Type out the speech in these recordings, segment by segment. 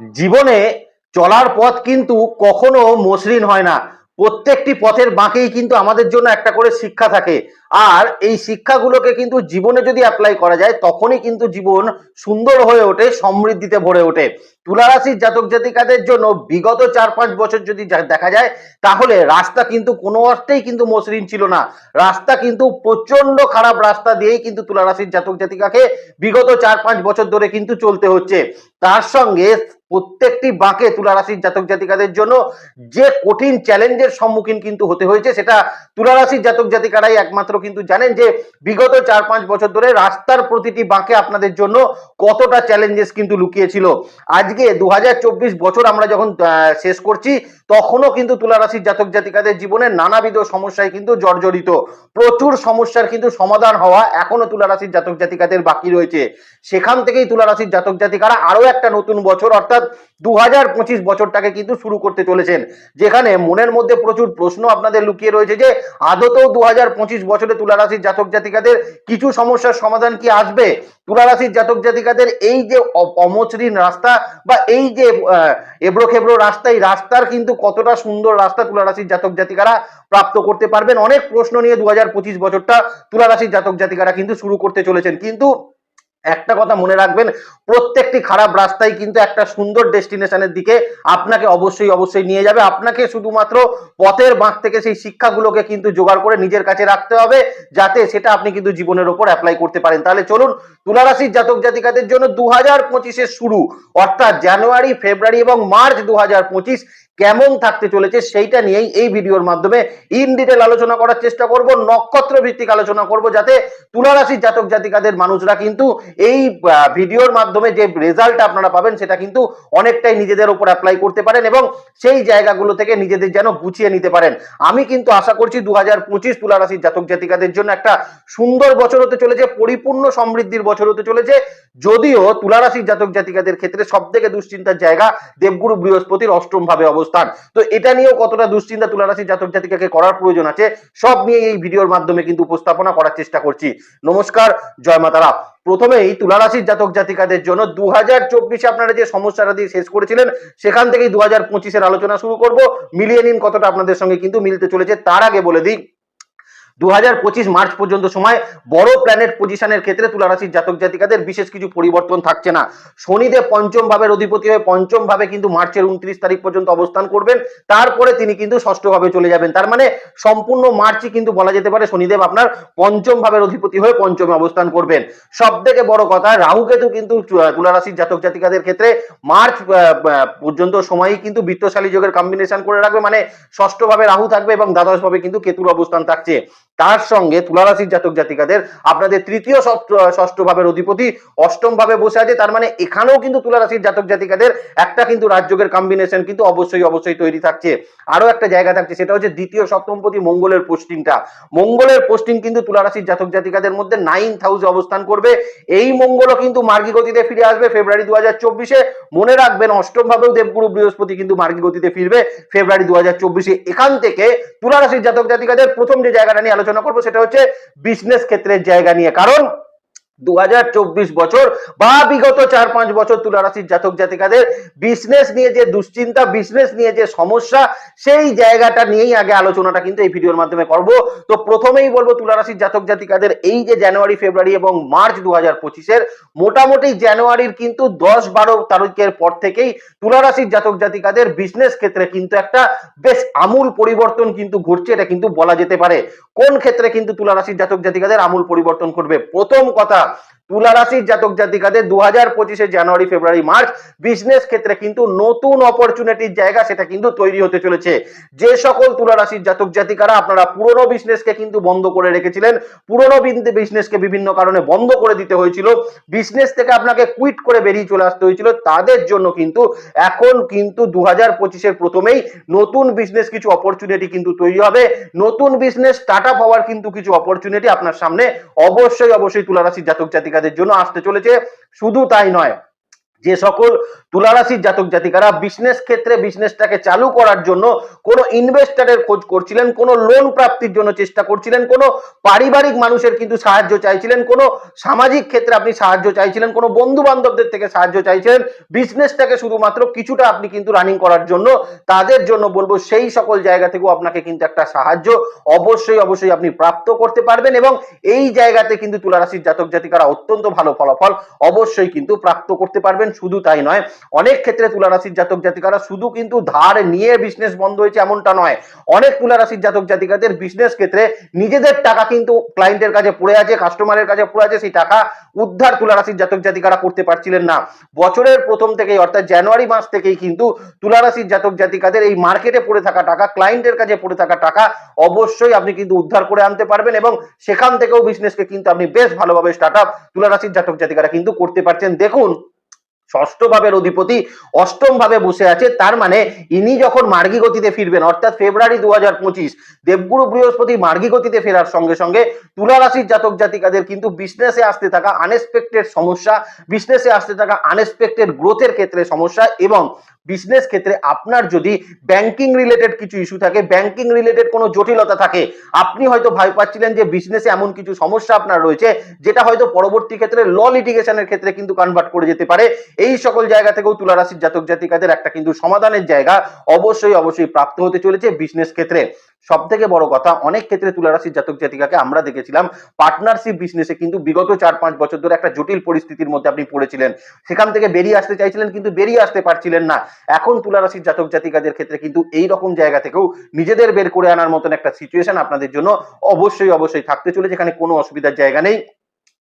জীবনে চলার পথ কিন্তু কখনো মসৃণ হয় না। প্রত্যেকটি পথের বাঁকেই কিন্তু আমাদের জন্য একটা করে শিক্ষা থাকে। আর এই শিক্ষাগুলোকে কিন্তু জীবনে যদি অ্যাপ্লাই করা যায়, তখনই কিন্তু জীবন সুন্দর হয়ে ওঠে, সমৃদ্ধিতে ভরে ওঠে। তুলারাশির জাতক জাতিকাদের জন্য বিগত চার পাঁচ বছর যদি দেখা যায়, তাহলে রাস্তা কিন্তু কোনো অর্থেই কিন্তু মসৃণ ছিল না। রাস্তা কিন্তু প্রচণ্ড খারাপ রাস্তা দিয়েই কিন্তু তুলারাশির জাতক জাতিকাকে বিগত চার পাঁচ বছর ধরে কিন্তু চলতে হচ্ছে। তার সঙ্গে প্রত্যেকটি বাঁকে তুলারাশির জাতক জাতিকাদের জন্য যে কঠিন চ্যালেঞ্জের সম্মুখীন কিন্তু হতে হয়েছে, সেটা তুলারাশির জাতক জাতিকারাই একমাত্র কিন্তু জানেন যে বিগত চার পাঁচ বছর ধরে রাস্তার প্রতিটি বাঁকে আপনাদের জন্য কতটা চ্যালেঞ্জেস কিন্তু লুকিয়েছিল। আজকে দু বছর আমরা যখন শেষ করছি, তখনও কিন্তু তুলারাশির জাতক জাতিকাদের জীবনে নানাবিধ সমস্যায় কিন্তু জর্জরিত। প্রচুর সমস্যার কিন্তু সমাধান হওয়া এখনও তুলারাশির জাতক জাতিকাদের বাকি রয়েছে। সেখান থেকেই তুলারাশির জাতক জাতিকারা আরও একটা নতুন বছর, অর্থাৎ দু হাজার পঁচিশ বছরটাকে কিন্তু শুরু করতে চলেছেন। যেখানে মনের মধ্যে প্রচুর প্রশ্ন আপনাদের লুকিয়ে রয়েছে যে, আদতেও দু হাজার পঁচিশ বছরে তুলারাশির জাতক জাতিকাদের কিছু সমস্যার সমাধান কি আসবে? তুলারাশির জাতক জাতিকাদের এই যে অমচরিন রাস্তা বা এই যে এবড়ো খেবড়ো রাস্তা, এই রাস্তার কিন্তু কতটা সুন্দর রাস্তা তুলারাশির জাতক জাতিকারা প্রাপ্ত করতে পারবেন? অনেক প্রশ্ন নিয়ে দু হাজার পঁচিশ বছরটা তুলারাশির জাতক জাতিকারা কিন্তু শুরু করতে চলেছেন। কিন্তু একটা কথা মনে রাখবেন, প্রত্যেকটি খারাপ রাস্তায় কিন্তু একটা সুন্দর ডেস্টিনেশনের দিকে আপনাকে অবশ্যই অবশ্যই নিয়ে যাবে। আপনাকে শুধুমাত্র পথের বাঁক থেকে সেই শিক্ষাগুলোকে কিন্তু জোগাড় করে নিজের কাছে রাখতে হবে, যাতে সেটা আপনি কিন্তু জীবনের ওপর অ্যাপ্লাই করতে পারেন। তাহলে চলুন, তুলারাশির জাতক জাতিকাদের জন্য দু হাজার পঁচিশের শুরু, অর্থাৎ জানুয়ারি, ফেব্রুয়ারি এবং মার্চ দু হাজার পঁচিশ কেমন থাকতে চলেছে সেইটা নিয়েই এই ভিডিওর মাধ্যমে ইন ডিটেল আলোচনা করার চেষ্টা করব নক্ষত্র ভিত্তিক আলোচনা করব, যাতে তুলারাশির জাতক জাতিকাদের মানুষরা কিন্তু এই ভিডিওর মাধ্যমে যে রেজাল্ট আপনারা পাবেন সেটা কিন্তু অনেকটাই নিজেদের উপর অ্যাপ্লাই করতে পারেন এবং সেই জায়গাগুলো থেকে নিজেদের যেন গুছিয়ে নিতে পারেন। আমি কিন্তু আশা করছি দু হাজার পঁচিশ তুলারাশির জাতক জাতিকাদের জন্য একটা সুন্দর বছর হতে চলেছে, পরিপূর্ণ সমৃদ্ধির বছর হতে চলেছে। যদিও তুলারাশির জাতক জাতিকাদের ক্ষেত্রে সব থেকে দুশ্চিন্তার জায়গা দেবগুরু বৃহস্পতির অষ্টম ভাবে অবস্থান। তো এটা নিয়েও কতটা দুশ্চিন্তা তুলারাশির জাতক জাতিকাকে করার প্রয়োজন আছে, সব নিয়ে এই ভিডিওর মাধ্যমে কিন্তু উপস্থাপনা করার চেষ্টা করছি। নমস্কার, জয় মাতারা প্রথমেই তুলারাশির জাতক জাতিকাদের জন্য দু হাজার চব্বিশে আপনারা যে সমস্যাটা দিয়ে শেষ করেছিলেন, সেখান থেকেই দু হাজার পঁচিশের আলোচনা শুরু করব। মিলিয়ে নিন কতটা আপনাদের সঙ্গে কিন্তু মিলতে চলেছে, তার আগে বলে দিই দু হাজার পঁচিশ মার্চ পর্যন্ত সময় বড় প্ল্যানেট পজিশনের ক্ষেত্রে তুলারাশির জাতক জাতিকাদের বিশেষ কিছু পরিবর্তন থাকছে না। শনিদেব পঞ্চম ভাবের অধিপতি হয়ে পঞ্চম ভাবে কিন্তু মার্চের উনত্রিশ তারিখ পর্যন্ত অবস্থান করবেন। তারপরে তিনি কিন্তু ষষ্ঠ ভাবে চলে যাবেন। তার মানে সম্পূর্ণ মার্চই কিন্তু বলা যেতে পারে শনিদেব আপনার পঞ্চম ভাবের অধিপতি হয়ে পঞ্চমে অবস্থান করবেন। সব থেকে বড় কথা রাহু কেতু কিন্তু তুলারাশির জাতক জাতিকাদের ক্ষেত্রে মার্চ পর্যন্ত সময়ই কিন্তু বৃত্তশালী যোগের কম্বিনেশন করে রাখবে। মানে ষষ্ঠ ভাবে রাহু থাকবে এবং দ্বাদশ ভাবে কিন্তু কেতুর অবস্থান থাকছে। তার সঙ্গে তুলারাশির জাতক জাতিকাদের আপনাদের তৃতীয় ষষ্ঠ ভাবের অধিপতি অষ্টম ভাবে বসে আছে, তার মানে এখানেও কিন্তু তুলারাশির জাতক জাতিকাদের একটা কিন্তু রাজযোগের কম্বিনেশন কিন্তু অবশ্যই অবশ্যই তৈরি থাকছে। আরও একটা জায়গা থাকছে, সেটা হচ্ছে দ্বিতীয় সপ্তমপতি মঙ্গলের পোস্টিংটা মঙ্গলের পোস্টিং কিন্তু তুলারাশির জাতক জাতিকাদের মধ্যে নাইন হাউসে অবস্থান করবে। এই মঙ্গলও কিন্তু মার্গী গতিতে ফিরে আসবে ফেব্রুয়ারি দু হাজার চব্বিশে। মনে রাখবেন, অষ্টম ভাবেও দেবগুরু বৃহস্পতি কিন্তু মার্গী গতিতে ফিরবে ফেব্রুয়ারি দু হাজার চব্বিশে। এখান থেকে তুলারাশির জাতক জাতিকাদের প্রথম যে জায়গাটা নিয়ে আলোচনা করব সেটা হচ্ছে বিজনেস ক্ষেত্রের জায়গা নিয়ে। কারণ বছর বা বিগত চার পাঁচ বছর তুলারাশির জাতক জাতিকাদের বিজনেস নিয়ে যে দুশ্চিন্তা বিজনেস নিয়ে যে সমস্যা, সেই জায়গাটা নিয়েই আগে আলোচনাটা কিন্তু এই ভিডিওর মাধ্যমে করব। তো প্রথমেই বলব তুলারাশির জাতক জাতিকাদের এই যে জানুয়ারি, ফেব্রুয়ারি এবং মার্চ দু হাজার পঁচিশের মোটামুটি জানুয়ারির কিন্তু দশ বারো তারিখের পর থেকেই তুলারাশির জাতক জাতিকাদের বিজনেস ক্ষেত্রে কিন্তু একটা বেশ আমূল পরিবর্তন কিন্তু ঘটছে, এটা কিন্তু বলা যেতে পারে। কোন ক্ষেত্রে কিন্তু তুলারাশির জাতক জাতিকাদের আমূল পরিবর্তন করবে প্রথম কথা tá? তুলা রাশির জাতক জাতিকাদের দু হাজার জানুয়ারি, ফেব্রুয়ারি, মার্চ বিজনেস ক্ষেত্রে কিন্তু নতুন অপরচুনিটির জায়গা সেটা কিন্তু তৈরি হতে চলেছে। যে সকল তুলা রাশির জাতক জাতিকারা আপনারা পুরনো বিজনেসকে কিন্তু বন্ধ করে রেখেছিলেন, পুরনো বিজনেসকে বিভিন্ন কারণে বন্ধ করে দিতে হয়েছিল বিজনেস থেকে আপনাকে কুইট করে বেরিয়ে চলে আসতে হয়েছিল, তাদের জন্য কিন্তু এখন কিন্তু দু হাজার পঁচিশের প্রথমেই নতুন বিজনেস কিছু অপরচুনিটি কিন্তু তৈরি হবে। নতুন বিজনেস স্টার্ট আপ হওয়ার কিন্তু কিছু অপরচুনিটি আপনার সামনে অবশ্যই অবশ্যই তুলারাশির জাতক জাতিকাদের জন্য আসতে চলেছে। শুধু তাই নয় যে সকল তুলারাশির জাতক জাতিকারা বিজনেস ক্ষেত্রে বিজনেসটাকে চালু করার জন্য কোনো ইনভেস্টারের খোঁজ করছিলেন, কোনো লোন প্রাপ্তির জন্য চেষ্টা করছিলেন, কোনো পারিবারিক মানুষের কিন্তু সাহায্য চাইছিলেন, কোনো সামাজিক ক্ষেত্রে আপনি সাহায্য চাইছিলেন, কোনো বন্ধু বান্ধবদের থেকে সাহায্য চাইছিলেন বিজনেসটাকে শুধুমাত্র কিছুটা আপনি কিন্তু রানিং করার জন্য তাদের জন্য বলব সেই সকল জায়গা থেকেও আপনাকে কিন্তু একটা সাহায্য অবশ্যই অবশ্যই আপনি প্রাপ্ত করতে পারবেন এবং এই জায়গাতে কিন্তু তুলারাশির জাতক জাতিকারা অত্যন্ত ভালো ফলাফল অবশ্যই কিন্তু প্রাপ্ত করতে পারবেন। শুধু তাই নয়, অনেক ক্ষেত্রে তুলারাশির জাতক জাতিকারা শুধু কিন্তু ধার নিয়ে বিজনেস বন্ধ হয়েছে এমনটা নয়। অনেক তুলারাশির জাতক জাতিকাদের বিজনেস ক্ষেত্রে নিজেদের টাকা কিন্তু ক্লায়েন্টের কাছে পড়ে আছে কাস্টমারের কাছে পড়ে আছে, সেই টাকা উদ্ধার তুলারাশির জাতক জাতিকারা করতে পারছিলেন না। বছরের প্রথম থেকেই অর্থাৎ জানুয়ারি মাস থেকেই কিন্তু তুলারাশির জাতক জাতিকাদের এই মার্কেটে পড়ে থাকা টাকা ক্লায়েন্টের কাছে পড়ে থাকা টাকা অবশ্যই আপনি কিন্তু উদ্ধার করে আনতে পারবেন এবং সেখান থেকেও বিজনেসকে কিন্তু আপনি বেশ ভালোভাবে স্টার্ট আপ তুলারাশির জাতক জাতিকারা কিন্তু করতে পারছেন। দেখুন ষষ্ঠ ভাবের অধিপতি অষ্টম ভাবে বসে আছে, তার মানে ইনি যখন মার্গী গতিতে ফিরবেন, অর্থাৎ ফেব্রুয়ারি দু হাজার পঁচিশ, দেবগুরু বৃহস্পতি মার্গী গতিতে ফেরার সঙ্গে সঙ্গে তুলা রাশির জাতক জাতিকাদের কিন্তু বিজনেসে আসতে থাকা আনএক্সপেক্টেড সমস্যা বিজনেসে আসতে থাকা আনএক্সপেক্টেড গ্রোথের ক্ষেত্রে সমস্যা এবং বিজনেস ক্ষেত্রে আপনার যদি ব্যাংকিং রিলেটেড কিছু ইস্যু থাকে ব্যাংকিং রিলেটেড কোনো জটিলতা থাকে, আপনি হয়তো ভয় পাচ্ছিলেন যে বিজনেসে এমন কিছু সমস্যা আপনার রয়েছে, যেটা হয়তো পরবর্তী ক্ষেত্রে ল লিটিগেশনের ক্ষেত্রে কিন্তু কনভার্ট করে যেতে পারে। এই সকল জায়গা থেকেও তুলারাশির জাতক জাতিকাদের একটা কিন্তু সমাধানের জায়গা অবশ্যই অবশ্যই প্রাপ্ত হতে চলেছে বিজনেস ক্ষেত্রে। সব থেকে বড় কথা, অনেক ক্ষেত্রে তুলা রাশির জাতক জাতিকাকে আমরা দেখেছিলাম পার্টনারশিপ বিজনেসে কিন্তু বিগত চার পাঁচ বছর ধরে একটা জটিল পরিস্থিতির মধ্যে আপনি পড়েছিলেন। সেখান থেকে বেরিয়ে আসতে চাইছিলেন কিন্তু বেরিয়ে আসতে পারছিলেন না। এখন তুলারাশির জাতক জাতিকাদের ক্ষেত্রে কিন্তু এই রকম জায়গা থেকেও নিজেদের বের করে আনার মতন একটা সিচুয়েশন আপনাদের জন্য অবশ্যই অবশ্যই থাকতে চলেছে। যেখানে কোনো অসুবিধার জায়গা নেই।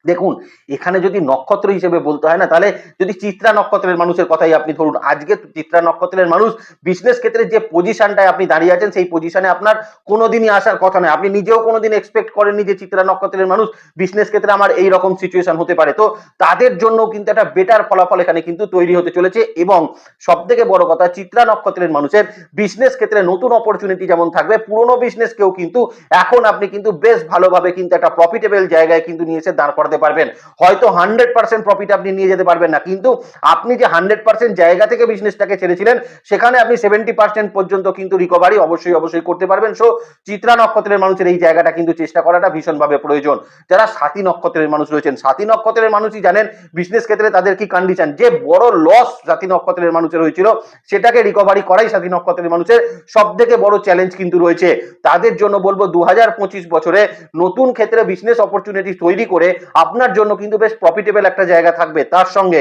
দেখুন, এখানে যদি নক্ষত্র হিসেবে বলতে হয় না, তাহলে যদি চিত্রা নক্ষত্রের মানুষের কথাই আপনি ধরুন, আজকে চিত্রা নক্ষত্রের মানুষ বিজনেস ক্ষেত্রে যে পজিশনটায় আপনি দাঁড়িয়ে আছেন, সেই পজিশনে আপনার কোনোদিনই আসার কথা নয়। আপনি নিজেও কোনোদিন এক্সপেক্ট করেননি যে চিত্রা নক্ষত্রের মানুষ বিজনেস ক্ষেত্রে আমার এই রকম সিচুয়েশন হতে পারে। তো তাদের জন্য কিন্তু একটা বেটার ফলাফল এখানে কিন্তু তৈরি হতে চলেছে এবং সব থেকে বড় কথা, চিত্রা নক্ষত্রের মানুষের বিজনেস ক্ষেত্রে নতুন অপরচুনিটি যেমন থাকবে, পুরনো বিজনেসকেও কিন্তু এখন আপনি কিন্তু বেশ ভালোভাবে কিন্তু একটা প্রফিটেবল জায়গায় কিন্তু নিয়ে এসে দাঁড় করাতে পারবেন। হয়তো হান্ড্রেড পার্সেন্ট প্রফিট আপনি নিয়ে যেতে পারবেন না। কিন্তু আপনি যে হান্ড্রেড পার্সেন্ট জায়গা থেকে বিজনেসটাকে ছেড়েছিলেন, সেখানে আপনি সেভেন্টি পার্সেন্ট পর্যন্ত কিন্তু রিকভারি অবশ্যই অবশ্যই করতে পারবেন। সো চিত্রা নক্ষত্রের মানুষের এই জায়গাটা কিন্তু চেষ্টা করাটা ভীষণভাবে প্রয়োজন। যারা সাথী নক্ষত্রের মানুষ রয়েছেন সাথী নক্ষত্রের মানুষই জানেন বিজনেস ক্ষেত্রে তাদের কি কন্ডিশন যে বড় লস সাথী নক্ষত্রের মানুষের হয়েছিল, সেটাকে রিকভারি করাই সাথী নক্ষত্রের মানুষের সব থেকে বড় চ্যালেঞ্জ কিন্তু রয়েছে। তাদের জন্য বলব দু হাজার পঁচিশ বছরে নতুন ক্ষেত্রে বিজনেস অপরচুনিটি তৈরি করে আপনার জন্য কিন্তু বেশ প্রফিটেবল একটা জায়গা থাকবে তার সঙ্গে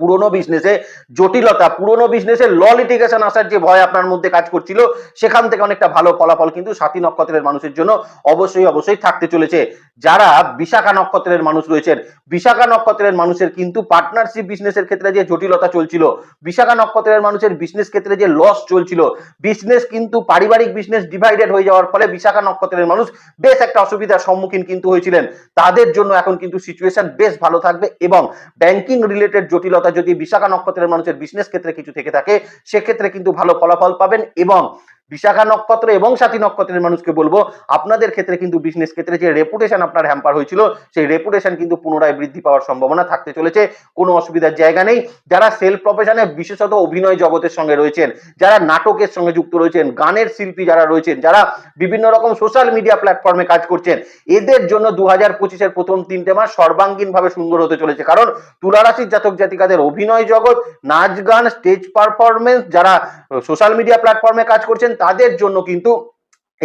পুরোনো বিজনেসে জটিলতা, পুরোনো বিজনেসে ল লিটিগেশন আসার যে ভয় আপনার মধ্যে কাজ করছিল, সেখান থেকে অনেকটা ভালো ফলাফল কিন্তু সাথী নক্ষত্রের মানুষের জন্য অবশ্যই অবশ্যই থাকতে চলেছে। যারা বিশাখা নক্ষত্রের মানুষ রয়েছেন, বিশাখা নক্ষত্রের মানুষের কিন্তু পার্টনারশিপ বিজনেসের ক্ষেত্রে যে জটিলতা চলছিল, বিশাখা নক্ষত্রের মানুষের বিজনেস ক্ষেত্রে যে লস চলছিল বিজনেস কিন্তু পারিবারিক বিজনেস ডিভাইডেড হয়ে যাওয়ার ফলে বিশাখা নক্ষত্রের মানুষ বেশ একটা অসুবিধার সম্মুখীন কিন্তু হয়েছিলেন। তাদের জন্য এখন কিন্তু সিচুয়েশন বেশ ভালো থাকবে এবং ব্যাংকিং রিলেটেড জটিলতা যদি বিশাখা নক্ষত্রের মানুষের বিজনেস ক্ষেত্রে কিছু থেকে থাকে, সেক্ষেত্রে কিন্তু ভালো ফলাফল পাবেন এবং বিশাখা নক্ষত্র এবং সাথী নক্ষত্রের মানুষকে বলব, আপনাদের ক্ষেত্রে কিন্তু বিজনেস ক্ষেত্রে যে রেপুটেশন আপনার হ্যাম্পার হয়েছিল, সেই রেপুটেশন কিন্তু পুনরায় বৃদ্ধি পাওয়ার সম্ভাবনা থাকতে চলেছে। কোনো অসুবিধার জায়গা নেই। যারা সেলফ প্রফেশনে বিশেষত অভিনয় জগতের সঙ্গে রয়েছেন, যারা নাটকের সঙ্গে যুক্ত রয়েছেন, গানের শিল্পী যারা রয়েছেন, যারা বিভিন্ন রকম সোশ্যাল মিডিয়া প্ল্যাটফর্মে কাজ করছেন, এদের জন্য দু হাজার পঁচিশের প্রথম তিনটে মাস সর্বাঙ্গীন ভাবে সুন্দর হতে চলেছে। কারণ তুলারাশির জাতক জাতিকাদের অভিনয় জগৎ, নাচ, গান স্টেজ পারফরমেন্স যারা সোশ্যাল মিডিয়া প্ল্যাটফর্মে কাজ করছেন তাদের জন্য কিন্তু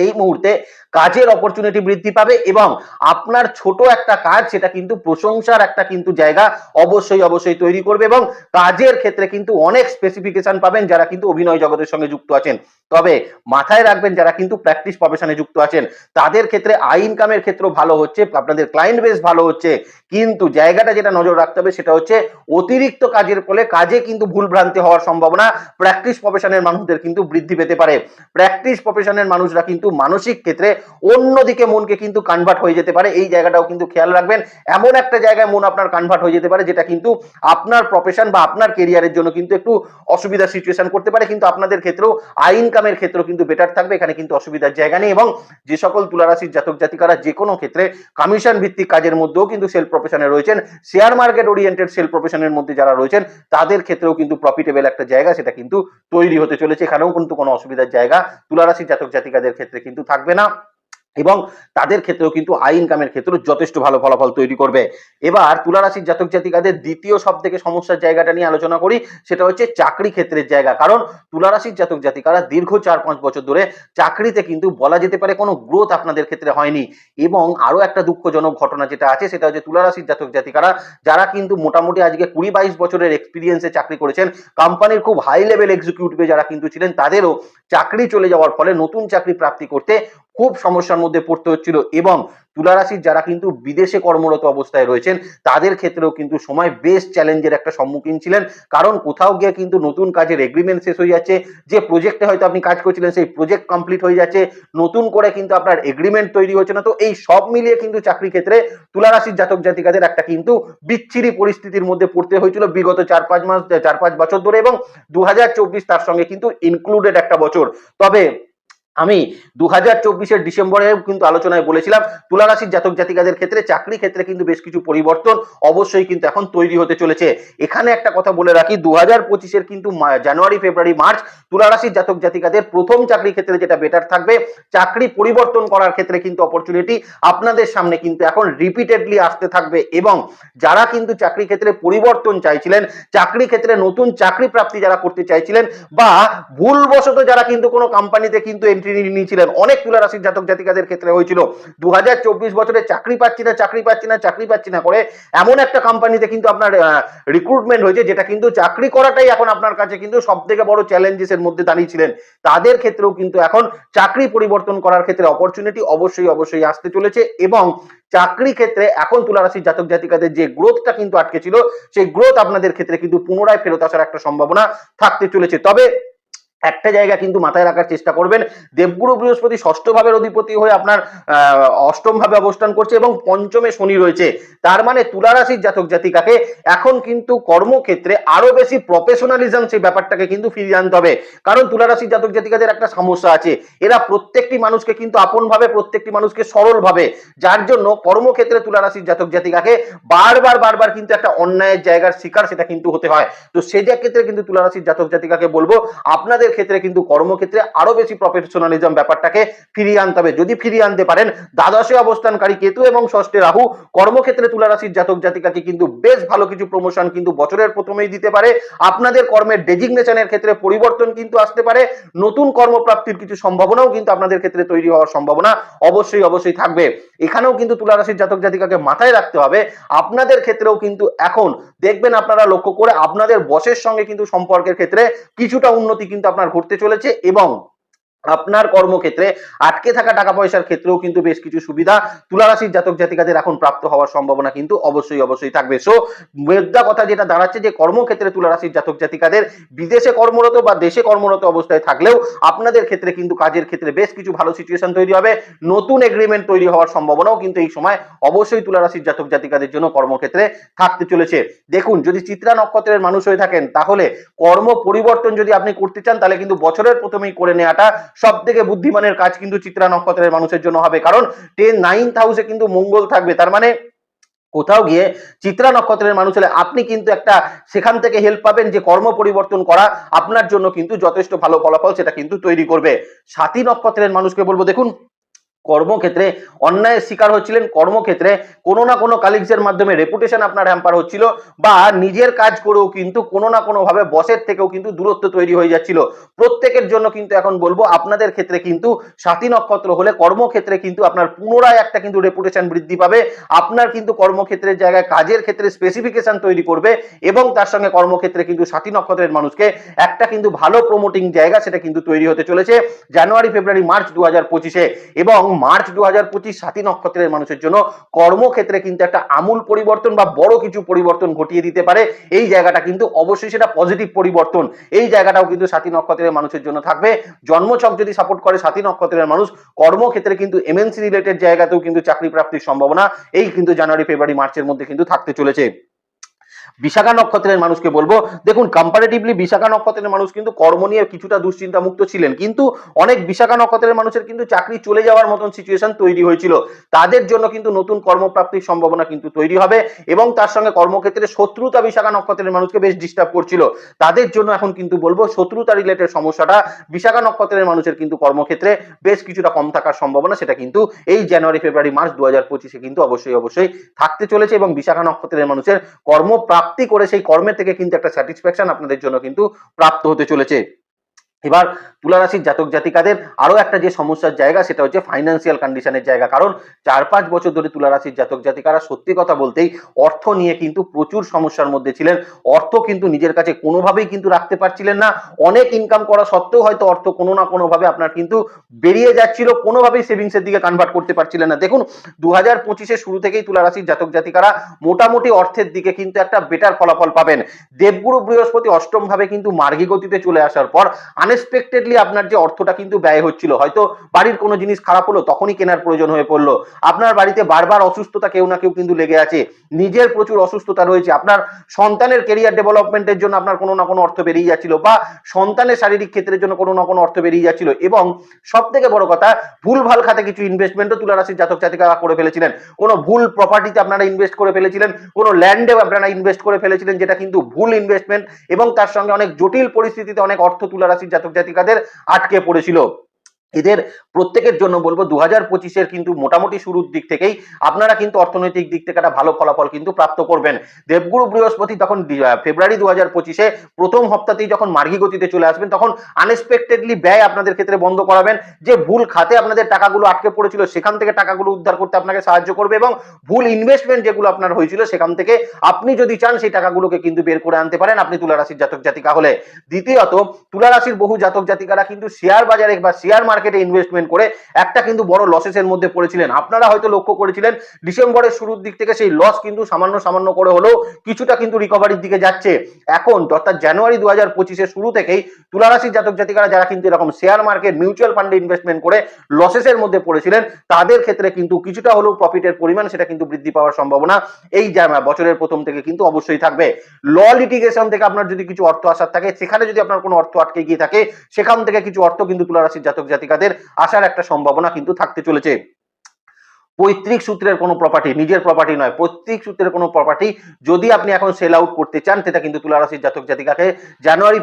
এই মুহূর্তে কাজের অপরচুনিটি বৃদ্ধি পাবে এবং আপনার ছোট একটা কাজ সেটা কিন্তু প্রশংসার একটা কিন্তু জায়গা অবশ্যই অবশ্যই তৈরি করবে এবং কাজের ক্ষেত্রে কিন্তু অনেক স্পেসিফিকেশন পাবেন যারা কিন্তু অভিনয় জগতের সঙ্গে যুক্ত আছেন। তবে মাথায় রাখবেন যারা কিন্তু প্র্যাকটিস প্রফেশনে যুক্ত আছেন, তাদের ক্ষেত্রে আই ইনকামের ক্ষেত্রেও ভালো হচ্ছে, আপনাদের ক্লায়েন্ট বেস ভালো হচ্ছে, কিন্তু জায়গাটা যেটা নজর রাখতে হবে সেটা হচ্ছে অতিরিক্ত কাজের ফলে কাজে কিন্তু ভুলভ্রান্তি হওয়ার সম্ভাবনা প্র্যাকটিস প্রফেশনের মানুষদের কিন্তু বৃদ্ধি পেতে পারে। প্র্যাকটিস প্রফেশনের মানুষরা কিন্তু মানসিক ক্ষেত্রে অন্যদিকে মনকে কিন্তু কনভার্ট হয়ে যেতে পারে। এই জায়গাটাও কিন্তু খেয়াল রাখবেন। এমন একটা জায়গায় মন আপনার কনভার্ট হয়ে যেতে পারে, যেটা কিন্তু আপনার প্রফেশন বা আপনার কেরিয়ারের জন্য কিন্তু একটু অসুবিধার সিচুয়েশন করতে পারে। কিন্তু আপনাদের ক্ষেত্রেও আই ইনকামের ক্ষেত্রেও কিন্তু বেটার থাকবে। এখানে কিন্তু অসুবিধার জায়গা নেই এবং যে সকল তুলারাশির জাতক জাতিকারা যে কোনো ক্ষেত্রে কমিশন ভিত্তিক কাজের মধ্যেও কিন্তু সেল প্রফেশনে রয়েছেন। শেয়ার মার্কেট ওরিয়েন্টেড সেল প্রফেশনের মধ্যে যারা রয়েছেন, তাদের ক্ষেত্রেও কিন্তু প্রফিটেবল একটা জায়গা সেটা কিন্তু তৈরি হতে চলেছে। এখানেও কিন্তু কোনো অসুবিধার জায়গা তুলারাশির জাতক জাতিকাদের ক্ষেত্রে কিন্তু থাকবে না এবং তাদের ক্ষেত্রেও কিন্তু আই ইনকামের ক্ষেত্রেও যথেষ্ট ভালো ফলাফল তৈরি করবে। এবার তুলারাশির জাতক জাতিকাদের দ্বিতীয় সব থেকে সমস্যার জায়গাটা নিয়ে আলোচনা করি, সেটা হচ্ছে চাকরি ক্ষেত্রের জায়গা। কারণ তুলারাশির জাতক জাতিকারা দীর্ঘ চার পাঁচ বছর ধরে চাকরিতে কিন্তু বলা যেতে পারে কোনো গ্রোথ আপনাদের ক্ষেত্রে হয়নি। এবং আরও একটা দুঃখজনক ঘটনা যেটা আছে, সেটা হচ্ছে তুলারাশির জাতক জাতিকারা, যারা কিন্তু মোটামুটি আজকে কুড়ি বাইশ বছরের এক্সপিরিয়েন্সে চাকরি করেছেন কোম্পানির খুব হাই লেভেল এক্সিকিউটিভে যারা কিন্তু ছিলেন, তাদেরও চাকরি চলে যাওয়ার ফলে নতুন চাকরি প্রাপ্তি করতে খুব সমস্যার মধ্যে পড়তে হচ্ছিল এবং তুলারাশির যারা কিন্তু বিদেশে কর্মরত অবস্থায় রয়েছেন, তাদের ক্ষেত্রেও কিন্তু সময় বেশ চ্যালেঞ্জের একটা সম্মুখীন ছিলেন। কারণ কোথাও গিয়ে কিন্তু নতুন কাজের এগ্রিমেন্ট শেষ হয়ে যাচ্ছে, যে প্রজেক্টে হয়তো আপনি কাজ করছিলেন, সেই প্রজেক্ট কমপ্লিট হয়ে যাচ্ছে, নতুন করে কিন্তু আপনার এগ্রিমেন্ট তৈরি হচ্ছে না, তো এই সব মিলিয়ে কিন্তু চাকরি ক্ষেত্রে তুলারাশির জাতক জাতিকাদের একটা কিন্তু বিচ্ছিরি পরিস্থিতির মধ্যে পড়তে হয়েছিল বিগত চার পাঁচ মাস চার পাঁচ বছর ধরে এবং দু হাজার চব্বিশ তার সঙ্গে কিন্তু ইনক্লুডেড একটা বছর। তবে আমি দু হাজার চব্বিশের ডিসেম্বরে কিন্তু আলোচনায় বলেছিলাম, তুলারাশির জাতক জাতিকাদের ক্ষেত্রে চাকরি ক্ষেত্রে কিন্তু বেশ কিছু পরিবর্তন অবশ্যই কিন্তু এখন তৈরি হতে চলেছে। এখানে একটা কথা বলে রাখি দু হাজার পঁচিশের কিন্তু জানুয়ারি, ফেব্রুয়ারি, মার্চ তুলারাশির জাতক জাতিকাদের প্রথম চাকরি ক্ষেত্রে যেটা বেটার থাকবে, চাকরি পরিবর্তন করার ক্ষেত্রে কিন্তু অপরচুনিটি আপনাদের সামনে কিন্তু এখন রিপিটেডলি আসতে থাকবে এবং যারা কিন্তু চাকরি ক্ষেত্রে পরিবর্তন চাইছিলেন, চাকরি ক্ষেত্রে নতুন চাকরি প্রাপ্তি যারা করতে চাইছিলেন বা ভুলবশত যারা কিন্তু কোনো কোম্পানিতে কিন্তু এন্ট্রি নিয়েছিলেন। অনেক তুলা রাশির জাতক জাতিকাদের ক্ষেত্রে হয়েছিল। দু বছরে চাকরি পাচ্ছি না, চাকরি পাচ্ছি না, চাকরি পাচ্ছি না করে এমন একটা কোম্পানিতে কিন্তু আপনার রিক্রুটমেন্ট হয়েছে, যেটা কিন্তু চাকরি করাটাই এখন আপনার কাছে কিন্তু সব থেকে বড় চ্যালেঞ্জেস এর মধ্যে দাঁড়িয়েছিলেন। তাদের ক্ষেত্রেও কিন্তু এখন চাকরি পরিবর্তন করার ক্ষেত্রে অপরচুনিটি অবশ্যই অবশ্যই আসতে চলেছে এবং চাকরি ক্ষেত্রে এখন তুলারাশির জাতক জাতিকাদের যে গ্রোথটা কিন্তু আটকে ছিল, সেই গ্রোথ আপনাদের ক্ষেত্রে কিন্তু পুনরায় ফেরত আসার একটা সম্ভাবনা থাকতে চলেছে। তবে একটা জায়গা কিন্তু মাথায় রাখার চেষ্টা করবেন। দেবগুরু বৃহস্পতি ষষ্ঠ ভাবের অধিপতি হয়ে আপনার অষ্টম ভাবে অবস্থান করছে এবং পঞ্চমে শনি রয়েছে। তার মানে তুলা রাশির জাতক জাতিকাকে এখন কিন্তু কর্মক্ষেত্রে আরও বেশি প্রফেশনালিজম সেই ব্যাপারটাকে কিন্তু ফিরিয়ে আনতে হবে। কারণ তুলা রাশির জাতক জাতিকাদের একটা সমস্যা আছে। এরা প্রত্যেকটি মানুষকে কিন্তু আপন ভাবে প্রত্যেকটি মানুষকে সরল ভাবে যার জন্য কর্মক্ষেত্রে তুলা রাশির জাতক জাতিকাকে বারবার বারবার কিন্তু একটা অন্যায়ের জায়গার শিকার সেটা কিন্তু হতে হয়। তো সেই ক্ষেত্রে কিন্তু তুলা রাশির জাতক জাতিকাকে বলব, আপনাদের ক্ষেত্রে কিন্তু কর্মক্ষেত্রে আরও বেশি প্রফেশনালিজম ব্যাপারটাকে ফিরিয়ে আনতে হবে। যদি ফিরিয়ে আনতে পারেন, দ্বাদশে অবস্থানকারী কেতু এবং ষষ্ঠে রাহু কর্মক্ষেত্রে তুলা রাশির জাতক জাতিকাকে কিন্তু বেশ ভালো কিছু প্রমোশন কিন্তু বছরের প্রথমেই দিতে পারে। আপনাদের কর্মের ডেজিগনেশনের ক্ষেত্রে পরিবর্তন কিন্তু আসতে পারে। নতুন কর্মপ্রাপ্তির কিছু সম্ভাবনাও কিন্তু আপনাদের ক্ষেত্রে তৈরি হওয়ার সম্ভাবনা অবশ্যই অবশ্যই থাকবে। এখানেও কিন্তু তুলা রাশির জাতক জাতিকাকে মাথায় রাখতে হবে। আপনাদের ক্ষেত্রেও কিন্তু এখন দেখবেন আপনারা লক্ষ্য করে আপনাদের বসের সঙ্গে কিন্তু সম্পর্কের ক্ষেত্রে কিছুটা উন্নতি কিন্তু আপনার ঘটতে চলেছে এবং আপনার কর্মক্ষেত্রে আটকে থাকা টাকা পয়সার ক্ষেত্রেও কিন্তু বেশ কিছু সুবিধা তুলারাশির জাতক জাতিকাদের এখন প্রাপ্ত হওয়ার সম্ভাবনা কিন্তু অবশ্যই অবশ্যই থাকবে। সো মেদ্দা কথা যেটা দাঁড়াচ্ছে যে কর্মক্ষেত্রে তুলারাশির জাতক জাতিকাদের বিদেশে কর্মরত বা দেশে কর্মরত অবস্থায় থাকলেও আপনাদের ক্ষেত্রে কিন্তু কাজের ক্ষেত্রে বেশ কিছু ভালো সিচুয়েশন তৈরি হবে। নতুন এগ্রিমেন্ট তৈরি হওয়ার সম্ভাবনাও কিন্তু এই সময় অবশ্যই তুলারাশির জাতক জাতিকাদের জন্য কর্মক্ষেত্রে থাকতে চলেছে। দেখুন, যদি চিত্রা নক্ষত্রের মানুষ হয়ে থাকেন, তাহলে কর্ম পরিবর্তন যদি আপনি করতে চান, তাহলে কিন্তু বছরের প্রথমেই করে নেওয়াটা সব থেকে বুদ্ধিমানের কাজ কিন্তু চিত্রা নক্ষত্রের মানুষের জন্য হবে। কারণ টেন নাইন্থ হাউসে কিন্তু মঙ্গল থাকবে। তার মানে কোথাও গিয়ে চিত্রা নক্ষত্রের মানুষ হলে আপনি কিন্তু একটা সেখান থেকে হেল্প পাবেন যে কর্ম পরিবর্তন করা আপনার জন্য কিন্তু যথেষ্ট ভালো ফলাফল সেটা কিন্তু তৈরি করবে। সাথী নক্ষত্রের মানুষকে বলব, দেখুন কর্মক্ষেত্রে অন্যায়ের শিকার হচ্ছিলেন কর্মক্ষেত্রে। কোনো না কোনো কালিগসের মাধ্যমে রেপুটেশন আপনার হ্যাম্পার হচ্ছিল বা নিজের কাজ করেও কিন্তু কোনো না কোনোভাবে বসের থেকেও কিন্তু দূরত্ব তৈরি হয়ে যাচ্ছিল। প্রত্যেকের জন্য কিন্তু এখন বলব, আপনাদের ক্ষেত্রে কিন্তু সাথী নক্ষত্র হলে কর্মক্ষেত্রে কিন্তু আপনার পুনরায় একটা কিন্তু রেপুটেশন বৃদ্ধি পাবে। আপনার কিন্তু কর্মক্ষেত্রের জায়গায় কাজের ক্ষেত্রে স্পেসিফিকেশন তৈরি করবে এবং তার সঙ্গে কর্মক্ষেত্রে কিন্তু সাথী নক্ষত্রের মানুষকে একটা কিন্তু ভালো প্রমোটিং জায়গা সেটা কিন্তু তৈরি হতে চলেছে। জানুয়ারি, ফেব্রুয়ারি, মার্চ দু হাজার পঁচিশে এবং মার্চ দু হাজার পঁচিশ সাথী নক্ষত্রের মানুষের জন্য কর্মক্ষেত্রে কিন্তু একটা আমূল পরিবর্তন বা বড় কিছু পরিবর্তন ঘটিয়ে দিতে পারে। এই জায়গাটা কিন্তু অবশ্যই সেটা পজিটিভ পরিবর্তন। এই জায়গাটাও কিন্তু সাথী নক্ষত্রের মানুষের জন্য থাকবে। জন্মছক যদি সাপোর্ট করে সাথী নক্ষত্রের মানুষ, কর্মক্ষেত্রে কিন্তু এমএনসি রিলেটেড জায়গাতেও কিন্তু চাকরি প্রাপ্তির সম্ভাবনা। এই কিন্তু জানুয়ারি, ফেব্রুয়ারি, মার্চের মধ্যে কিন্তু থাকতে চলেছে। বিশাখা নক্ষত্রের মানুষকে বলব। দেখুন কম্পারেটিভলি বিশাখা নক্ষত্রের মানুষ কিন্তু কর্ম নিয়ে কিছুটা দুশ্চিন্তা মুক্ত ছিলেন। কিন্তু অনেক বিশাখা নক্ষত্রের মানুষের কিন্তু চাকরি চলে যাওয়ার মতন সিচুয়েশন তৈরি হয়েছিল। তাদের জন্য কিন্তু নতুন কর্মপ্রাপ্তির সম্ভাবনা কিন্তু তৈরি হবে এবং তার সঙ্গে কর্মক্ষেত্রে শত্রুতা বিশাখা নক্ষত্রের মানুষকে বেশ ডিস্টার্ব করছিল। তাদের জন্য এখন কিন্তু বলব, শত্রুতা রিলেটেড সমস্যাটা বিশাখা নক্ষত্রের মানুষের কিন্তু কর্মক্ষেত্রে বেশ কিছুটা কম থাকার সম্ভাবনা, সেটা কিন্তু এই জানুয়ারি, ফেব্রুয়ারি, মার্চ দু হাজার কিন্তু অবশ্যই অবশ্যই থাকতে চলেছে এবং বিশাখা নক্ষত্রের মানুষের কর্মপ্রাপ্তি করে সেই কর্মের থেকে কিন্তু একটা স্যাটিসফ্যাকশন আপনাদের জন্য কিন্তু প্রাপ্ত হতে চলেছে। এবার তুলা রাশির জাতক জাতিকাদের আরও একটা যে সমস্যার জায়গা সেটা হচ্ছে ফাইন্যান্সিয়াল কন্ডিশনের জায়গা। কারণ চার পাঁচ বছর ধরে তুলা রাশির জাতক জাতিকারা সত্যি কথা বলতেই অর্থ নিয়ে কিন্তু প্রচুর সমস্যার মধ্যে ছিলেন। অর্থ কিন্তু নিজের কাছে কোনোভাবেই কিন্তু রাখতে পারছিলেন না। অনেক ইনকাম করা সত্ত্বেও হয়তো অর্থ কোনো না কোনোভাবে আপনার কিন্তু বেরিয়ে যাচ্ছিল, কোনোভাবেই সেভিংসের দিকে কনভার্ট করতে পারছিলেন না। দেখুন দু হাজার পঁচিশের শুরু থেকেই তুলা রাশির জাতক জাতিকারা মোটামুটি অর্থের দিকে কিন্তু একটা বেটার ফলাফল পাবেন। দেবগুরু বৃহস্পতি অষ্টম ভাবে কিন্তু মার্গী গতিতে চলে আসার পর আনএক্সপেক্টেডলি আপনার যে অর্থটা কিন্তু ব্যয় হচ্ছিল, হয়তো বাড়ির কোনো জিনিস খারাপ হলো, তখনই কেনার প্রয়োজন হয়ে পড়ল। আপনার বাড়িতে বারবার অসুস্থতা কেউ না কেউ কিন্তু লেগে আছে, নিজের প্রচুর অসুস্থতা রয়েছে, আপনার সন্তানের কেরিয়ার ডেভেলপমেন্টের জন্য আপনার কোনো না কোনো অর্থ বেরিয়ে যাচ্ছিল, বা সন্তানের শারীরিক ক্ষেত্রের জন্য কোনো না কোনো অর্থ বেরিয়ে যাচ্ছিল, এবং সব থেকে বড় কথা, ভুল ভালো খাতে কিছু ইনভেস্টমেন্টও তুলা রাশির জাতক জাতিকারা করে ফেলেছিলেন। কোনো ভুল প্রপার্টিতে আপনারা ইনভেস্ট করে ফেলেছিলেন, কোনো ল্যান্ডে আপনারা ইনভেস্ট করে ফেলেছিলেন, যেটা কিন্তু ভুল ইনভেস্টমেন্ট এবং তার সঙ্গে অনেক জটিল পরিস্থিতিতে অনেক অর্থ তুলা রাশির জাতক জাতিকাদের আটকে পড়েছিল। এদের প্রত্যেকের জন্য বলব দু হাজার পঁচিশের কিন্তু মোটামুটি শুরুর দিক থেকেই আপনারা কিন্তু অর্থনৈতিক দিক থেকে একটা ভালো ফলাফল কিন্তু প্রাপ্ত করবেন। দেবগুরু বৃহস্পতি তখন ফেব্রুয়ারি দু হাজার পঁচিশে প্রথম হপ্তাতেই যখন মার্গী গতিতে চলে আসবেন, তখন আনএক্সপেক্টেডলি ব্যয় আপনাদের ক্ষেত্রে বন্ধ করাবেন, যে ভুল খাতে আপনাদের টাকাগুলো আটকে পড়েছিল, সেখান থেকে টাকাগুলো উদ্ধার করতে আপনাকে সাহায্য করবে এবং ভুল ইনভেস্টমেন্ট যেগুলো আপনার হয়েছিল, সেখান থেকে আপনি যদি চান সেই টাকাগুলোকে কিন্তু বের করে আনতে পারেন আপনি তুলা রাশির জাতক জাতিকা হলে। দ্বিতীয়ত, তুলা রাশির বহু জাতক জাতিকারা কিন্তু শেয়ার বাজারে বা শেয়ার মার্কেটে ইনভেস্টমেন্ট করে একটা কিন্তু বড় লসেসের মধ্যে পড়েছিলেন। আপনারা হয়তো লক্ষ্য করেছিলেন, ডিসেম্বরের শুরুর দিক থেকে সেই লস কিন্তু সামান্য সামান্য করে হলেও কিছুটা কিন্তু রিকভারির দিকে যাচ্ছে। এখন অর্থাৎ জানুয়ারি দু হাজার পঁচিশের শুরু থেকেই তুলা রাশির জাতক জাতিকারা যারা কিন্তু এরকম শেয়ার মার্কেট মিউচুয়াল ফান্ডে ইনভেস্টমেন্ট করে লসেসের মধ্যে পড়েছিলেন, তাদের ক্ষেত্রে কিন্তু কিছুটা হলেও প্রফিটের পরিমাণ সেটা কিন্তু বৃদ্ধি পাওয়ার সম্ভাবনা এই বছরের প্রথম থেকে কিন্তু অবশ্যই থাকবে। ল লিটিগেশন থেকে আপনার যদি কিছু অর্থ আসার থাকে, সেখানে যদি আপনার কোনো অর্থ আটকে গিয়ে থাকে, সেখান থেকে কিছু অর্থ কিন্তু তুলা রাশির জাতক জাতিকাদের আসার একটা সম্ভাবনা কিন্তু থাকতে চলেছে। পৈতৃক সূত্রের কোনো প্রপার্টি নিজের প্রপার্টি নয়, পৈতৃক সূত্রের কোনো প্রপার্টি যদি আপনি এখন সেল আউট করতে চান, সেটা কিন্তু তুলা রাশির জাতক জাতিকাকে জানুয়ারি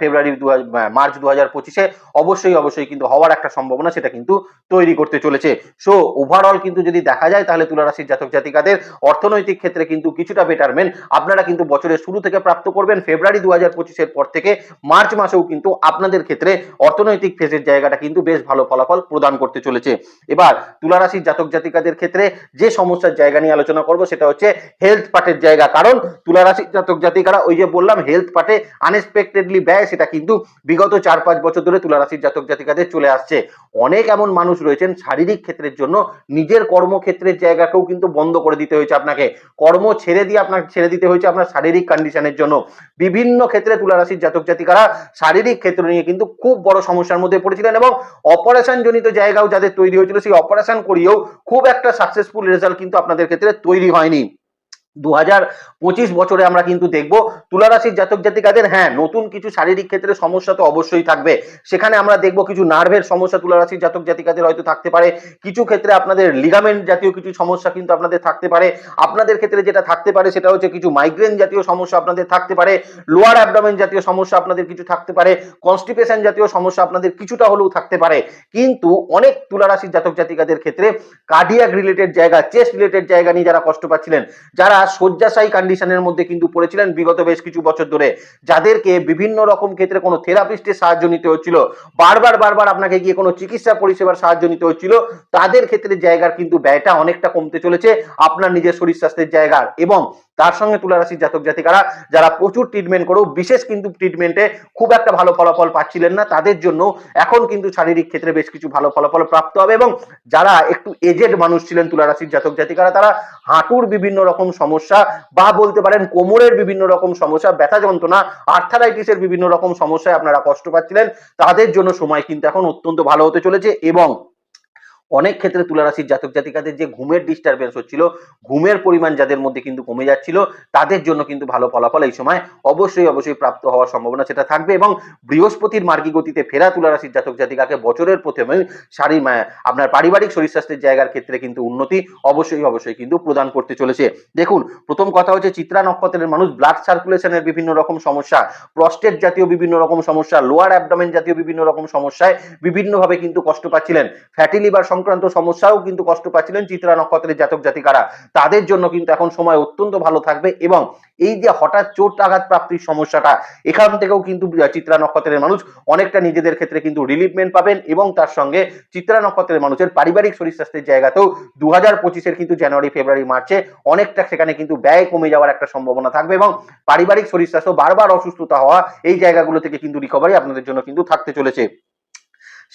ফেব্রুয়ারি দু হাজার- মার্চ দু হাজার পঁচিশে অবশ্যই অবশ্যই কিন্তু হওয়ার একটা সম্ভাবনা সেটা কিন্তু তৈরি করতে চলেছে। সো ওভারঅল কিন্তু যদি দেখা যায়, তাহলে তুলা রাশির জাতক জাতিকাদের অর্থনৈতিক ক্ষেত্রে কিন্তু কিছুটা বেটারমেন্ট আপনারা কিন্তু বছরের শুরু থেকে প্রাপ্ত করবেন। ফেব্রুয়ারি দু হাজার পঁচিশের পর থেকে মার্চ মাসেও কিন্তু আপনাদের ক্ষেত্রে অর্থনৈতিক ফেজের জায়গাটা কিন্তু বেশ ভালো ফলাফল প্রদান করতে চলেছে। এবার তুলা রাশির জাতক জাতিকাদের ক্ষেত্রে যে সমস্যার জায়গা নিয়ে আলোচনা করব সেটা হচ্ছে হেলথ পার্টের জায়গা। কারণ তুলা রাশির জাতক জাতিকারা ওই যে বললাম হেলথ পার্টে আনএক্সপেক্টেডলি ব্যয়, সেটা কিন্তু বিগত চার পাঁচ বছর ধরে তুলা রাশির জাতক জাতিকাদের চলে আসছে। অনেক এমন মানুষ রয়েছেন শারীরিক ক্ষেত্রের জন্য, নিজের কর্মক্ষেত্রের জায়গাকেও কিন্তু বন্ধ করে দিতে হয়েছে আপনাকে। কর্ম ছেড়ে দিয়ে আপনাকে ছেড়ে দিতে হয়েছে আপনার শারীরিক কন্ডিশনের জন্য। বিভিন্ন ক্ষেত্রে তুলা রাশির জাতক জাতিকারা শারীরিক ক্ষেত্র নিয়ে কিন্তু খুব বড় সমস্যার মধ্যে পড়েছিলেন এবং অপারেশন জনিত জায়গাও যাদের তৈরি হয়েছিল, সেই অপারেশন করিয়েও খুব একটা সাকসেসফুল রেজাল্ট কিন্তু আপনাদের ক্ষেত্রে তৈরি হয়নি। দু পঁচিশ বছরে আমরা কিন্তু দেখব তুলা রাশির জাতক জাতিকাদের হ্যাঁ নতুন কিছু শারীরিক ক্ষেত্রে সমস্যা তো অবশ্যই থাকবে। সেখানে আমরা দেখব কিছু নার্ভের সমস্যা তুলা রাশির জাতক জাতিকাদের হয়তো থাকতে পারে। কিছু ক্ষেত্রে আপনাদের লিগামেন্ট জাতীয় কিছু সমস্যা কিন্তু আপনাদের থাকতে পারে। আপনাদের ক্ষেত্রে যেটা থাকতে পারে সেটা হচ্ছে কিছু মাইগ্রেন জাতীয় সমস্যা আপনাদের থাকতে পারে। লোয়ার অ্যাবডোমেন জাতীয় সমস্যা আপনাদের কিছু থাকতে পারে। কনস্টিপেশন জাতীয় সমস্যা আপনাদের কিছুটা হলেও থাকতে পারে। কিন্তু অনেক তুলা রাশির জাতক জাতিকাদের ক্ষেত্রে কার্ডিয়াক রিলেটেড জায়গা চেস্ট রিলেটেড জায়গা নিয়ে যারা কষ্ট পাচ্ছিলেন, যারা শয্যাশায়ী কন্ডিশনের মধ্যে কিন্তু পড়েছিলেন বিগত বেশ কিছু বছর ধরে। যাদেরকে বিভিন্ন রকম ক্ষেত্রে কোনো থেরাপিস্টের সাহায্য নিতে হচ্ছিল, বারবার বারবার আপনাকে গিয়ে কোনো চিকিৎসা পরিষেবার সাহায্য নিতে হচ্ছিল, তাদের ক্ষেত্রে জায়গার কিন্তু ব্যয়টা অনেকটা কমতে চলেছে, আপনার নিজের শরীর স্বাস্থ্যের জায়গার। এবং তার সঙ্গে তুলা রাশির জাতক জাতিকারা, যারা প্রচুর ট্রিটমেন্ট করেও বিশেষ কিন্তু ট্রিটমেন্টে খুব একটা ভালো ফলাফল পাচ্ছিলেন না, তাদের জন্য এখন কিন্তু শারীরিক ক্ষেত্রে বেশ কিছু ভালো ফলাফল প্রাপ্ত হবে এবং যারা একটু এজেড মানুষ ছিলেন তুলারাশির জাতক জাতিকারা, তারা হাঁটুর বিভিন্ন রকম সমস্যা বা বলতে পারেন কোমরের বিভিন্ন রকম সমস্যা, ব্যথা যন্ত্রণা আর্থারাইটিসের বিভিন্ন রকম সমস্যায় আপনারা কষ্ট পাচ্ছিলেন। তাদের জন্য সময় কিন্তু এখন অত্যন্ত ভালো হতে চলেছে এবং অনেক ক্ষেত্রে তুলা রাশির জাতক জাতিকাদের যে ঘুমের ডিস্টারবেন্স হচ্ছিল, ঘুমের পরিমাণ যাদের মধ্যে কিন্তু কমে যাচ্ছিল, তাদের জন্য কিন্তু ভালো ফলাফল এই সময় অবশ্যই অবশ্যই প্রাপ্ত হওয়ার সম্ভাবনা সেটা থাকবে এবং বৃহস্পতির মার্গী গতিতে ফেরা তুলা রাশির জাতক জাতিকাকে বছরের প্রথমে শারী আপনার পারিবারিক শরীর স্বাস্থ্যের জায়গার ক্ষেত্রে কিন্তু উন্নতি অবশ্যই অবশ্যই কিন্তু প্রদান করতে চলেছে। দেখুন, প্রথম কথা হচ্ছে চিত্রা নক্ষত্রের মানুষ ব্লাড সার্কুলেশনের বিভিন্ন রকম সমস্যা প্রস্টেট জাতীয় বিভিন্ন রকম সমস্যা লোয়ার অ্যাবডোমেন জাতীয় বিভিন্ন রকম সমস্যায় বিভিন্নভাবে কিন্তু কষ্ট পাচ্ছিলেন। ফ্যাটি লিভার সংক্রান্ত সমস্যাও কিন্তু কষ্ট পাচ্ছিলেন চিত্রা নক্ষত্রের জাতক জাতিকারা। তাদের জন্য কিন্তু এখন সময় অত্যন্ত ভালো থাকবে এবং এই যে হঠাৎ চোট আঘাত প্রাপ্তির সমস্যাটা, এখান থেকেও কিন্তু চিত্রা নক্ষত্রের মানুষ অনেকটা নিজেদের ক্ষেত্রে কিন্তু রিলিফমেন্ট পাবেন এবং তার সঙ্গে চিত্রা নক্ষত্রের মানুষের পারিবারিক শরীর স্বাস্থ্যের জায়গাতেও দু হাজার পঁচিশের কিন্তু জানুয়ারি, ফেব্রুয়ারি, মার্চে অনেকটা সেখানে কিন্তু ব্যয় কমে যাওয়ার একটা সম্ভাবনা থাকবে এবং পারিবারিক শরীর স্বাস্থ্য বারবার অসুস্থতা হওয়া এই জায়গাগুলো থেকে কিন্তু রিকভারি আপনাদের জন্য কিন্তু থাকতে চলেছে।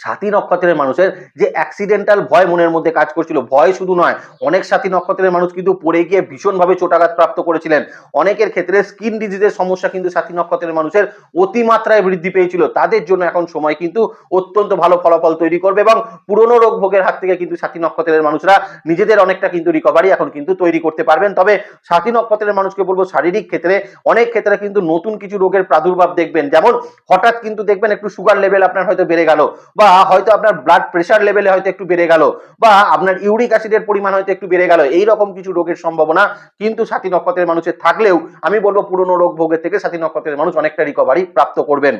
সাথী নক্ষত্রের মানুষের যে অ্যাক্সিডেন্টাল ভয় মনের মধ্যে কাজ করছিল। ভয় শুধু নয়, অনেক সাথী নক্ষত্রের মানুষ কিন্তু পড়ে গিয়ে ভীষণভাবে চোটাঘাত প্রাপ্ত করেছিলেন। অনেকের ক্ষেত্রে স্কিন ডিজিজের সমস্যা কিন্তু সাথী নক্ষত্রের মানুষের অতিমাত্রায় বৃদ্ধি পেয়েছিল। তাদের জন্য এখন সময় কিন্তু অত্যন্ত ভালো ফলাফল তৈরি করবে এবং পুরনো রোগ ভোগের হাত থেকে কিন্তু সাথী নক্ষত্রের মানুষরা নিজেদের অনেকটা কিন্তু রিকভারি এখন কিন্তু তৈরি করতে পারবেন। তবে সাথী নক্ষত্রের মানুষকে বলব, শারীরিক ক্ষেত্রে অনেক ক্ষেত্রে কিন্তু নতুন কিছু রোগের প্রাদুর্ভাব দেখবেন। যেমন হঠাৎ কিন্তু দেখবেন একটু সুগার লেভেল আপনার হয়তো বেড়ে গেল বা হয়তো আপনার ব্লাড প্রেশার লেভেলে হয়তো একটু বেড়ে গেল, বা আপনার ইউরিক অ্যাসিডের পরিমাণ হয়তো একটু বেড়ে গেল এই রকম কিছু রোগের সম্ভাবনা কিন্তু সাথী নক্ষত্রের মানুষের থাকলেও আমি বলব পুরনো রোগ ভোগের থেকে সাথী নক্ষত্রের মানুষ অনেকটা রিকভারি প্রাপ্ত করবেন।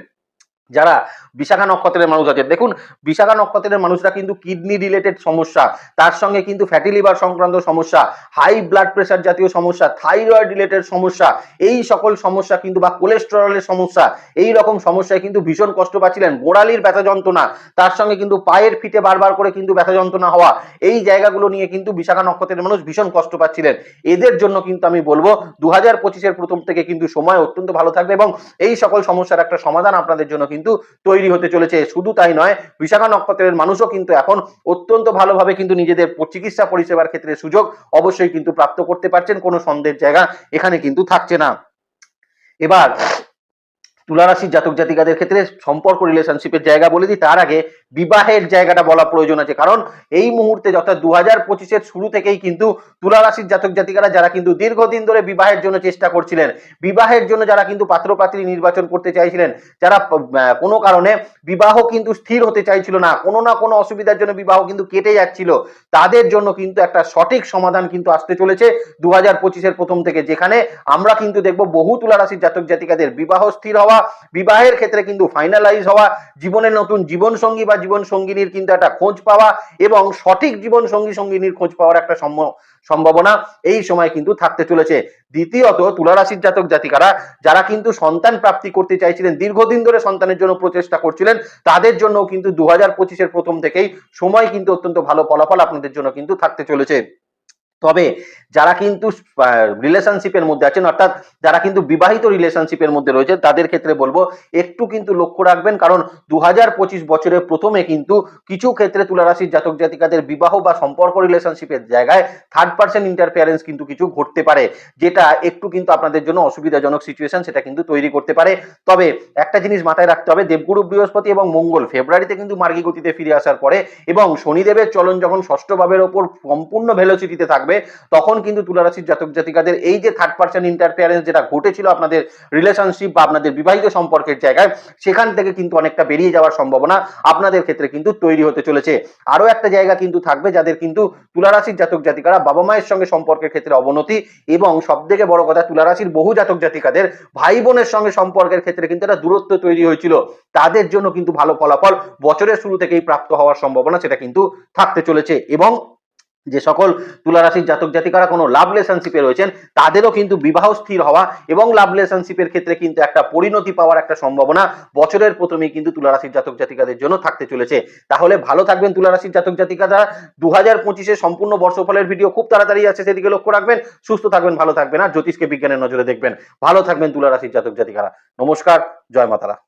যারা বিশাখা নক্ষত্রের মানুষ আছে। দেখুন, বিশাখা নক্ষত্রের মানুষরা কিন্তু কিডনি রিলেটেড সমস্যা, তার সঙ্গে কিন্তু ফ্যাটি লিভার সংক্রান্ত সমস্যা হাই ব্লাড প্রেশার জাতীয় সমস্যা থাইরয়েড রিলেটেড সমস্যা, এই সকল সমস্যা কিন্তু বা কোলেস্টেরলের সমস্যা, এই রকম সমস্যায় কিন্তু ভীষণ কষ্ট পাচ্ছিলেন। গোড়ালির ব্যথা যন্ত্রণা, তার সঙ্গে কিন্তু পায়ের ফিটে বারবার করে কিন্তু ব্যথা যন্ত্রণা হওয়া, এই জায়গাগুলো নিয়ে কিন্তু বিশাখা নক্ষত্রের মানুষ ভীষণ কষ্ট পাচ্ছিলেন। এদের জন্য কিন্তু আমি বলব দু হাজার পঁচিশের প্রথম থেকে কিন্তু সময় অত্যন্ত ভালো থাকবে এবং এই সকল সমস্যার একটা সমাধান আপনাদের জন্য কিন্তু তৈরি হতে চলেছে। শুধু তাই নয়, বিশাখা নক্ষত্রের মানুষও কিন্তু এখন অত্যন্ত ভালোভাবে কিন্তু নিজেদের চিকিৎসা পরিষেবার ক্ষেত্রে সুযোগ অবশ্যই কিন্তু প্রাপ্ত করতে পারছেন, কোনো সন্দেহের জায়গা এখানে কিন্তু থাকছে না। এবার তুলারাশির জাতক জাতিকাদের ক্ষেত্রে সম্পর্ক রিলেশনশিপের জায়গা বলে দিই, তার আগে বিবাহের জায়গাটা বলা প্রয়োজন আছে। কারণ এই মুহূর্তে অর্থাৎ দু হাজার পঁচিশের শুরু থেকেই কিন্তু তুলারাশির জাতক জাতিকারা যারা কিন্তু দীর্ঘদিন ধরে বিবাহের জন্য চেষ্টা করছিলেন, বিবাহের জন্য যারা কিন্তু পাত্রপাত্রী নির্বাচন করতে চাইছিলেন, যারা কোনো কারণে বিবাহ কিন্তু স্থির হতে চাইছিল না, কোনো না কোনো অসুবিধার জন্য বিবাহ কিন্তু কেটে যাচ্ছিল, তাদের জন্য কিন্তু একটা সঠিক সমাধান কিন্তু আসতে চলেছে দু হাজার পঁচিশের প্রথম থেকে, যেখানে আমরা কিন্তু দেখব বহু তুলারাশির জাতক জাতিকাদের বিবাহ স্থির হওয়া, বিবাহের ক্ষেত্রে কিন্তু ফাইনালাইজ হওয়া, জীবনের নতুন জীবনসঙ্গী বা জীবন সঙ্গিনীর কিন্তু একটা খোঁজ পাওয়া এবং সঠিক জীবন সঙ্গী সঙ্গিনীর খোঁজ পাওয়ার একটা সম্ভাবনা এই সময় কিন্তু থাকতে চলেছে। দ্বিতীয়ত, তুলারাশির জাতক জাতিকারা যারা কিন্তু সন্তান প্রাপ্তি করতে চাইছিলেন, দীর্ঘদিন ধরে সন্তানের জন্য প্রচেষ্টা করছিলেন, তাদের জন্য কিন্তু দু হাজার পঁচিশের প্রথম থেকেই সময় কিন্তু অত্যন্ত ভালো ফলাফল আপনাদের জন্য কিন্তু থাকতে চলেছে। তবে যারা কিন্তু রিলেশনশিপের মধ্যে আছেন, অর্থাৎ যারা কিন্তু বিবাহিত রিলেশনশিপের মধ্যে রয়েছে তাদের ক্ষেত্রে বলব, একটু কিন্তু লক্ষ্য রাখবেন, কারণ দু হাজার পঁচিশ বছরের প্রথমে কিন্তু কিছু ক্ষেত্রে তুলারাশির জাতক জাতিকাদের বিবাহ বা সম্পর্ক রিলেশনশিপের জায়গায় থার্ড পার্সন ইন্টারফিয়ারেন্স কিন্তু কিছু ঘটতে পারে, যেটা একটু কিন্তু আপনাদের জন্য অসুবিধাজনক সিচুয়েশন সেটা কিন্তু তৈরি করতে পারে। তবে একটা জিনিস মাথায় রাখতে হবে, দেবগুরু বৃহস্পতি এবং মঙ্গল ফেব্রুয়ারিতে কিন্তু মার্গী গতিতে ফিরে আসার পরে এবং শনিদেবের চলন যখন ষষ্ঠ ভাবের ওপর সম্পূর্ণ ভেলোসিটিতে থাকবে তখন কিন্তু তুলারাশির জাতক জাতিকাদের এই যে থার্ড পার্সন ইন্টারফিয়ারেন্স যেটা ঘটেছিল আপনাদের রিলেশনশিপ বা আপনাদের বিবাহিত সম্পর্কের জায়গায়, সেখান থেকে কিন্তু অনেকটা বেরিয়ে যাওয়ার সম্ভাবনা আপনাদের ক্ষেত্রে কিন্তু তৈরি হতে চলেছে। আরও একটা জায়গা কিন্তু থাকবে যাদের কিন্তু তুলারাশির জাতক জাতিকারা বাবা মায়ের সঙ্গে সম্পর্কের ক্ষেত্রে অবনতি এবং সব থেকে বড় কথা তুলারাশির বহু জাতক জাতিকাদের ভাই বোনের সঙ্গে সম্পর্কের ক্ষেত্রে কিন্তু একটা দূরত্ব তৈরি হয়েছিল। তাদের জন্য কিন্তু ভালো ফলাফল বছরের শুরু থেকেই প্রাপ্ত হওয়ার সম্ভাবনা সেটা কিন্তু থাকতে চলেছে এবং যে সকল তুলারাশির জাতক জাতিকারা কোনো লাভ রিলেশনশিপে রয়েছেন, তাদেরও কিন্তু বিবাহ স্থির হওয়া এবং লাভ রিলেশনশিপের ক্ষেত্রে কিন্তু একটা পরিণতি পাওয়ার একটা সম্ভাবনা বছরের প্রথমেই কিন্তু তুলা রাশির জাতক জাতিকাদের জন্য থাকতে চলেছে। তাহলে ভালো থাকবেন তুলারাশির জাতক জাতিকারা। দু হাজার পঁচিশে সম্পূর্ণ বর্ষফলের ভিডিও খুব তাড়াতাড়ি আছে সেদিকে লক্ষ্য রাখবেন। সুস্থ থাকবেন, ভালো থাকবেন, আর জ্যোতিষকে বিজ্ঞানের নজরে দেখবেন। ভালো থাকবেন তুলা রাশির জাতক জাতিকারা। নমস্কার, জয় মাতারা।